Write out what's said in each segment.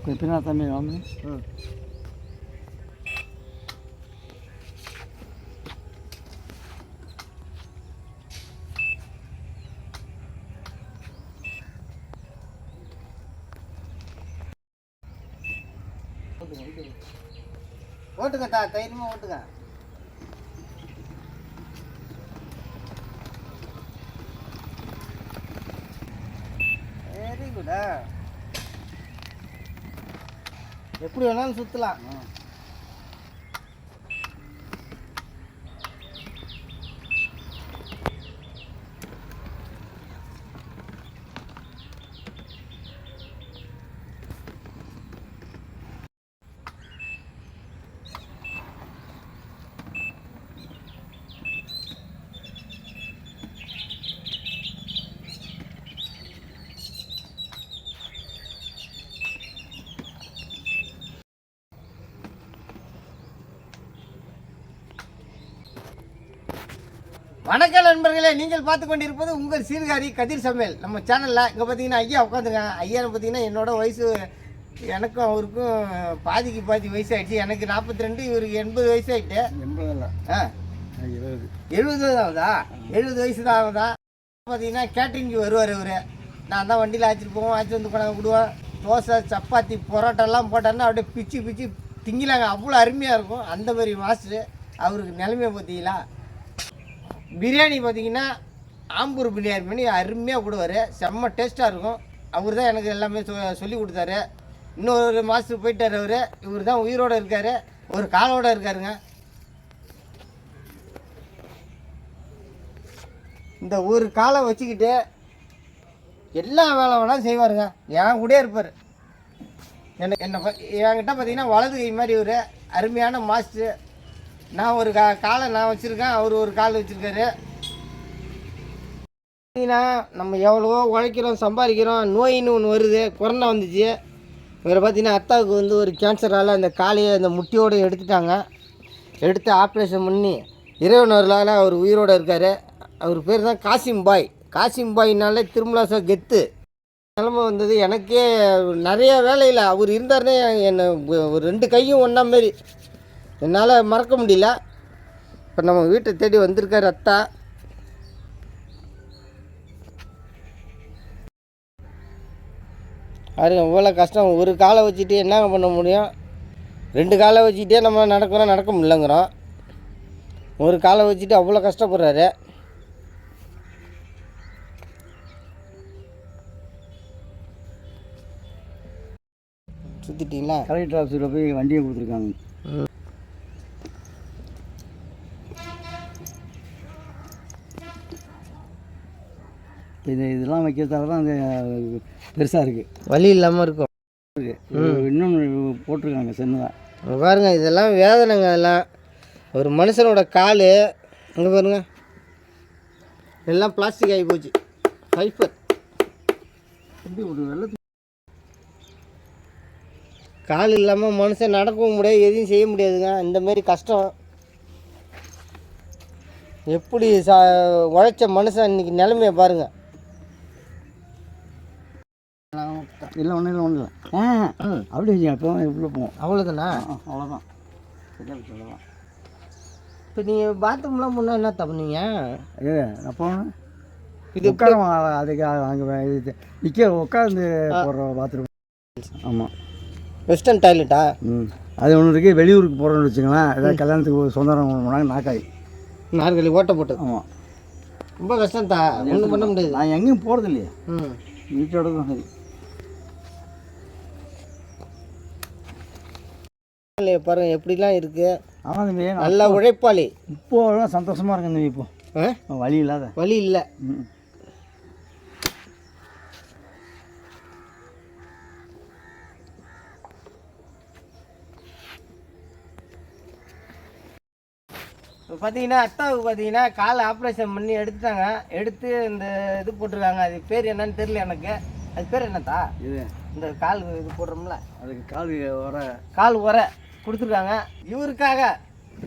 கொஞ்சம் பின்னா தம்பி வாங்க ம் ஓட்டுங்க தா தைரியமா ஓட்டுங்க. வெரி குடா எப்படி வேணாலும் சுற்றலாம் வணக்கம் நண்பர்களே நீங்கள் பார்த்து கொண்டிருப்பது உங்கள் சீர்காழி கதிர் சமையல். நம்ம சேனலில் இங்கே பார்த்தீங்கன்னா ஐயா உட்காந்துருக்காங்க ஐயா பார்த்தீங்கன்னா என்னோட வயசு எனக்கும் அவருக்கும் பாதிக்கு பாதி வயசு ஆயிடுச்சு எனக்கு நாற்பத்தி ரெண்டு இவருக்கு எண்பது வயசு எண்பது இல்லை ஆ? எழுபது தான் ஆகுதா எழுபது வயசு தான் ஆகுதா பார்த்தீங்கன்னா கேட்டரிங்க்கு வருவார் இவர் நான் தான் வண்டியில் அழைச்சிட்டு போவோம் அழைச்சி வந்து கொண்டாந்து விடுவேன் தோசை சப்பாத்தி பரோட்டாலாம் போட்டாருன்னா அப்படியே பிச்சு பிச்சு திங்கிலாங்க. அவ்வளோ அருமையாக இருக்கும். அந்த மாதிரி மாஸ்டர் அவருக்கு நிலைமையை பார்த்தீங்களா? பிரியாணி பார்த்தீங்கன்னா ஆம்பூர் பிரியாணி பண்ணி அருமையாக கொடுவார் செம்ம டேஸ்ட்டாக இருக்கும். அவர் தான் எனக்கு எல்லாமே சொ சொல்லி கொடுத்தாரு. இன்னொரு மாதத்துக்கு போயிட்டார் அவர். இவர் தான் உயிரோடு இருக்கார். ஒரு காலோடு இருக்காருங்க. இந்த ஒரு காலை வச்சுக்கிட்டு எல்லா வேலை வேணாலும் செய்வாருங்க. என் கூடயே இருப்பார். எனக்கு என்ன ப- என்கிட்ட பார்த்தீங்கன்னா வலது கை மாதிரி ஒரு அருமையான மாஸ்டர் நான் ஒரு கா காலை நான் வச்சுருக்கேன் அவர் ஒரு கால் வச்சுருக்காரு. பார்த்தீங்கன்னா நம்ம எவ்வளவோ உழைக்கிறோம் சம்பாதிக்கிறோம் நோயின்னு ஒன்று வருது கொரோனா வந்துச்சு. இவரை பார்த்தீங்கன்னா அத்தாவுக்கு வந்து ஒரு கேன்சரால் அந்த காலையை அந்த முட்டியோடு எடுத்துட்டாங்க. எடுத்து ஆப்ரேஷன் பண்ணி இறைவனர்களால் அவர் உயிரோடு இருக்கார். அவர் பேர் தான் காசிம் பாய் காசிம் பாய்னாலே திருமலாசா கெத்து. நிலமை வந்தது எனக்கே நிறைய வேலையில் அவர் இருந்தார்னே என்னை ஒரு ரெண்டு கையும் ஒன்றா மாரி. என்னால் மறக்க முடியல. இப்போ நம்ம வீட்டை தேடி வந்திருக்க ரத்தா அது இவ்வளோ கஷ்டம். ஒரு காலை வச்சுட்டு என்னங்க பண்ண முடியும்? ரெண்டு காலை வச்சுக்கிட்டே நம்ம நடக்கிறோம் நடக்க முடியலங்கிறோம். ஒரு காலை வச்சுட்டு அவ்வளோ கஷ்டப்படுறாரு. சுற்றிட்டீங்களா கலெக்டர் ஆஃபீஸில் போய் வண்டியை கொடுத்துருக்காங்க. இது இதெல்லாம் வைக்கிறதால தான் அந்த பெருசாக இருக்குது வலி இல்லாமல் இருக்கும். இன்னொன்று போட்டிருக்காங்க சின்னதாக பாருங்க இதெல்லாம் வேதனைங்க அதெல்லாம். ஒரு மனுஷனோட கால் அங்கே பாருங்க. எல்லாம் பிளாஸ்டிக் ஆகி போச்சு. ஃபைபர் ஒரு வெள்ளத்து கால் இல்லாமல் மனுஷன் நடக்கவும் முடியாது எதையும் செய்ய முடியாதுங்க. இந்த மாதிரி கஷ்டம். எப்படி சா உழைச்ச மனுஷன் இன்னைக்கு நிலைமையை பாருங்க. இல்லை ஒன்றும் இல்லை ஒன்றும் இல்லை. ஆ அப்படி வச்சுங்க அப்போ எவ்வளோ போவோம். அவ்வளோதானா அவ்வளோதான் இப்போ நீங்கள் பாத்ரூம்லாம் முன்னா என்ன தப்புனீங்க ஏ நான் போனேன் இது உட்கார அதுக்கு அங்கே இது நிற்க உட்காந்து போடுற பாத்ரூம் ஆமாம் வெஸ்டர்ன் டாய்லெட்டா ம். அது ஒன்று இருக்குது வெளியூருக்கு போகிறோன்னு வச்சுங்களேன் ஏதாவது கல்யாணத்துக்கு ஒரு சொந்தம் போனாங்க நாக்காய் நாற்காலி ஓட்ட போட்டது. ஆமாம் ரொம்ப கஷ்டம் தான் ஒன்றும் பண்ண முடியாது. நான் எங்கேயும் போகிறது இல்லையா ம். வீட்டோட தான் சரி. இல்லையே பாருங்க எப்படிலாம் இருக்கு. ஆமாம் தம்பி நல்ல உழைப்பாளி. இப்போ சந்தோஷமாக இருக்கேன் தம்பி இப்போ? வழி இல்லாத. வழி இல்லை. இப்போ பார்த்தீங்கன்னா அத்தாவுக்கு பார்த்தீங்கன்னா கால் ஆப்ரேஷன் பண்ணி எடுத்துட்டாங்க. எடுத்து இந்த இது போட்டிருக்காங்க. அது பேர் என்னன்னு தெரியல எனக்கு. அது பேர் என்னத்தா? இது. இந்த கால் இது போடுறோம்ல. அதுக்கு கால் வர. கால் உர கொடுத்துருக்காங்க. இவருக்காக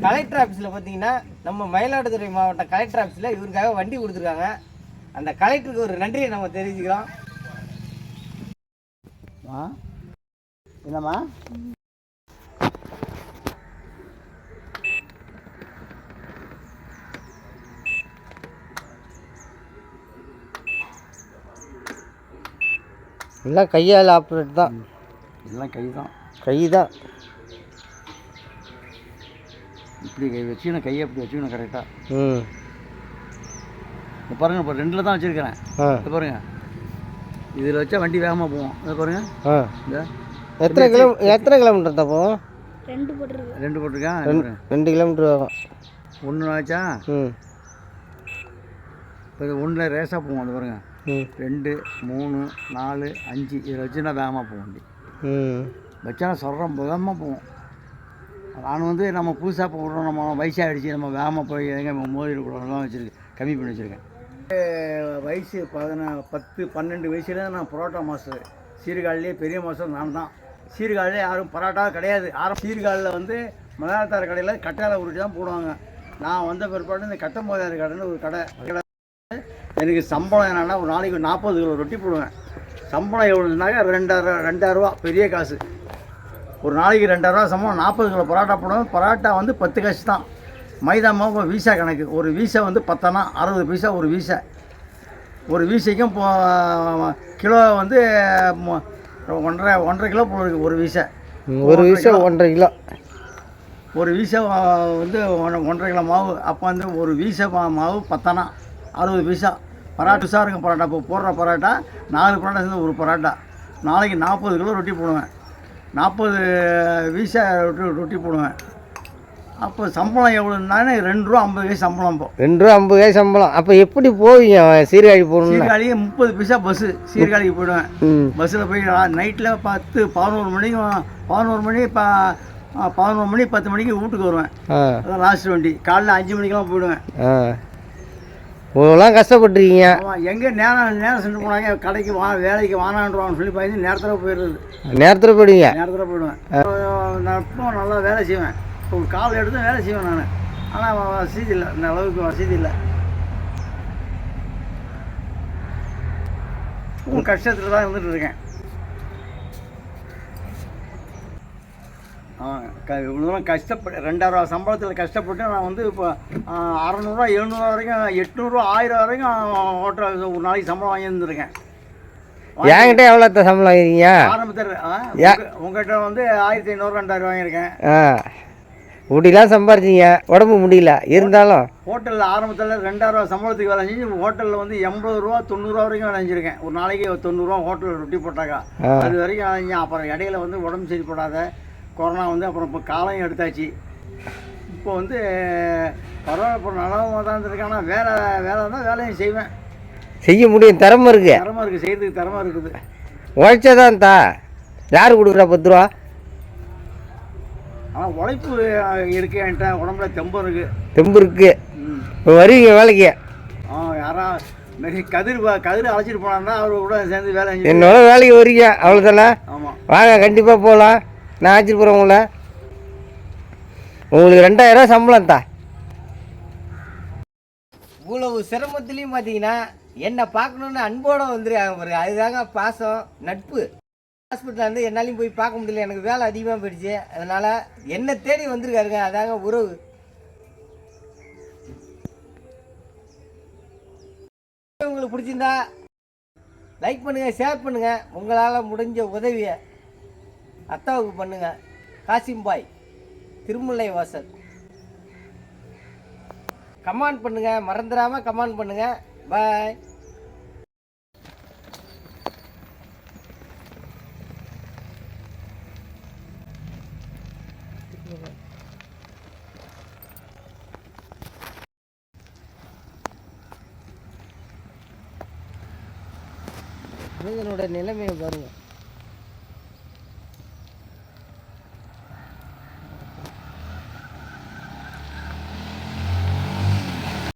கலெக்டர் ஆஃபீஸில் பார்த்தீங்கன்னா நம்ம மயிலாடுதுறை மாவட்ட கலெக்டர் ஆஃபீஸில் இவருக்காக வண்டி கொடுத்துருக்காங்க. அந்த கலெக்டருக்கு ஒரு நன்றியை நம்ம தெரிவிச்சுக்கிறோம். ஆ என்னம்மா? எல்லாம் கையால் ஆப்ரேட் தான். எல்லாம் கை தான் கை தான் இப்படி கை வச்சுக்கணும் கையை அப்படி வச்சுக்கணும் கரெக்டாக ம். இப்போ பாருங்கள் இப்போ ரெண்டில் தான் வச்சுருக்கிறேன். ஆ. இது பாருங்க. இதில் வச்சா வண்டி வேகமாக போகும் இதை பாருங்க. ஆ. இந்த எத்தனை கிலோ எத்தனை கிலோமீட்டர் தான் போகும் ரெண்டு போட்டிருக்கேன். இது பாருங்க. ரெண்டு கிலோமீட்டர் ஆகும் ஒன்று ஆச்சா? ம். இப்போ இது ஒன்றில் ரேஸாக போகும் அது பாருங்க. ம். ரெண்டு மூணு நாலு அஞ்சு. இதில் வச்சுன்னா வேகமாக போகும் வண்டி. ம். வச்சா சொல்கிறோம் வேகமாக போகும் நான் வந்து நம்ம புதுசாக போடுறோம் நம்ம வயசாகிடுச்சு நம்ம வேகமாக போய் எங்கே மோதிடக்கூடாதுலாம் வச்சுருக்கேன் கம்மி பண்ணி வச்சுருக்கேன். வயசு பதினா பத்து பன்னெண்டு வயசுல நான் பரோட்டா மாஸ்டர். சீர்காழிலே பெரிய மாஸ்டர் நான் தான் சீர்காழிலே யாரும் பரோட்டா கிடையாது. ஆரம் சீர்காழில் வந்து மலையாளத்தார் கடையில் கட்டாரை உருட்டி தான் போடுவாங்க. நான் வந்த பிற்பாடு இந்த கட்ட மோதியார் கடைன்னு ஒரு கடை. கடை எனக்கு சம்பளம் என்னென்னா ஒரு நாளைக்கு நாற்பது கிலோ ரொட்டி போடுவேன். சம்பளம் எவ்வளோனாக்கா ரெண்டாயிரம் ரெண்டாயிரரூவா பெரிய காசு. ஒரு நாளைக்கு ரெண்டாயிரரூவா சம்பளம் நாற்பது கிலோ பரோட்டா போடுவேன் பரோட்டா வந்து பத்து காசு தான். மைதா மாவு வீசா கணக்கு. ஒரு வீசா வந்து பத்தனா? அறுபது பைசா ஒரு வீசா. ஒரு வீசைக்கும் கிலோ வந்து ஒன்றரை ஒன்றரை கிலோ போல ஒரு வீசை. ஒரு விஷயம் ஒன்றரை கிலோ. ஒரு வீசை வந்து ஒன்- ஒன்றரை கிலோ மாவு. அப்போ வந்து ஒரு வீசை மாவு பத்தனா? அறுபது பைசா. பரோட்டா இருக்கும் பரோட்டா. இப்போ போடுற பரோட்டா நாலு பரோட்டா சேர்ந்து ஒரு பரோட்டா. நாளைக்கு நாற்பது கிலோ ரொட்டி போடுவேன். நாற்பது வீசா ரொட்டி ரொட்டி போடுவேன். அப்போ சம்பளம் எவ்வளோனாலே ரெண்டு ரூபா ஐம்பது காசு சம்பளம் இப்போ ரெண்டு ரூபா ஐம்பது காய் சம்பளம். அப்போ எப்படி போவீங்க? சீர்காழி போகணும்னா சீர்காழியே முப்பது பைசா பஸ்ஸு சீர்காழிக்கு போயிடுவேன். பஸ்ஸில் போய் நைட்டில் பத்து பதினோரு மணிக்கு பதினோரு மணி ப பதினோரு மணி பத்து மணிக்கு வீட்டுக்கு வருவேன். லாஸ்ட் வண்டி. காலைல அஞ்சு மணிக்கெல்லாம் போயிடுவேன். இவ்வளோலாம் கஷ்டப்பட்டுருக்கீங்க. எங்கே நேரம் நேரம் சென்று போனாங்க கடைக்கு வா வேலைக்கு வானான்றான்னு சொல்லி பயந்து நேரத்தில் போயிடுறது. நேரத்தில் போயிடுவீங்க. நேரத்தில் போயிடுவேன். நான் இப்போ நல்லா வேலை செய்வேன். ஒரு கால் எடுத்து வேலை செய்வேன் நான். ஆனால் வசதி இல்லை. இந்த அளவுக்கு வசதி இல்லை. கஷ்டத்தில் தான் இருந்துட்டு இருக்கேன் ஆ க இவ்வளோ தூரம் கஷ்டப்பட்டு ரெண்டாயிரம் ரூபா சம்பளத்தில் கஷ்டப்பட்டு நான் வந்து இப்போ அறநூறுவா எழுநூறுவா வரைக்கும் எட்நூறுவா ஆயிரம் வரைக்கும் ஹோட்டல் ஒரு நாளைக்கு சம்பளம் வாங்கி இருந்திருக்கேன் என்கிட்ட எவ்வளோ சம்பளம் வாங்கிருக்கீங்க ஆரம்பத்தில் உங்ககிட்ட வந்து ஆயிரத்தி ஐநூறு ரெண்டாயிரம் வாங்கியிருக்கேன். இப்படிலாம் சம்பாரிச்சிங்க. உடம்பு முடியல. இருந்தாலும். ஹோட்டலில் ஆரம்பத்தில் ரெண்டாயிரம் சம்பளத்துக்கு வேலை செஞ்சு ஹோட்டலில் வந்து எண்பது ரூபா தொண்ணூறுரூவா வரைக்கும் வேலை செஞ்சுருக்கேன். ஒரு நாளைக்கு தொண்ணூறுரூவா ஹோட்டலில் ரொட்டி போட்டாக்கா. அது வரைக்கும். அப்புறம் இடையில வந்து உடம்பு சரிப்படாத. கொரோனா வந்து அப்புறம் இப்போ காலையும் எடுத்தாச்சு. இப்போ வந்து பரவாயில்ல இப்போ நல்லாவும் தான் இருந்திருக்கேன் ஆனால் வேலை வேலை தான் வேலையும் செய்வேன். செய்ய முடியும். திறமை இருக்கு. தரமாக இருக்குது செய்கிறதுக்கு தரமாக இருக்குது. உழைச்சதான் தா. யார் கொடுக்குறா பத்து ரூபா? ஆனால் உழைப்பு இருக்கு என்கிட்ட. உடம்புல தெம்பம் இருக்குது தெம்பு இருக்கு. ம். இப்போ வருவீங்க வேலைக்கு? ஆ யாரா கதிர் கதிர் அழைச்சிட்டு போனான்னா அவர் கூட சேர்ந்து வேலை செஞ்சு என்னோட வேலைக்கு வரீங்க அவ்வளோதானே ஆமாம் வாங்க கண்டிப்பாக போகலாம் நான் அழைச்சிட்டு போகிறேன் உங்களை. உங்களுக்கு ரெண்டாயிரம் சம்பளம் தான் இவ்வளவு சிரமத்துலேயும் பார்த்தீங்கன்னா என்னை பார்க்கணுன்னு அன்போடு வந்துருக்காங்க பாருங்க. அதுதாங்க பாசம் நட்பு. ஹாஸ்பிட்டலில் வந்து என்னாலையும் போய் பார்க்க முடியல. எனக்கு வேலை அதிகமாக போயிடுச்சு. அதனால் என்னை தேடி வந்திருக்காருங்க. அதாங்க உறவு. உங்களுக்கு பிடிச்சிருந்தா லைக் பண்ணுங்கள் ஷேர் பண்ணுங்கள் உங்களால் முடிஞ்ச உதவியை. அத்தாவுக்கு பண்ணுங்கள் காசிம்பாய் திருமுல்லை வாசல். கமெண்ட் பண்ணுங்கள் மறந்துடாமல் கமெண்ட் பண்ணுங்கள் பாய் மனிதனோட நிலைமையை பாருங்கள்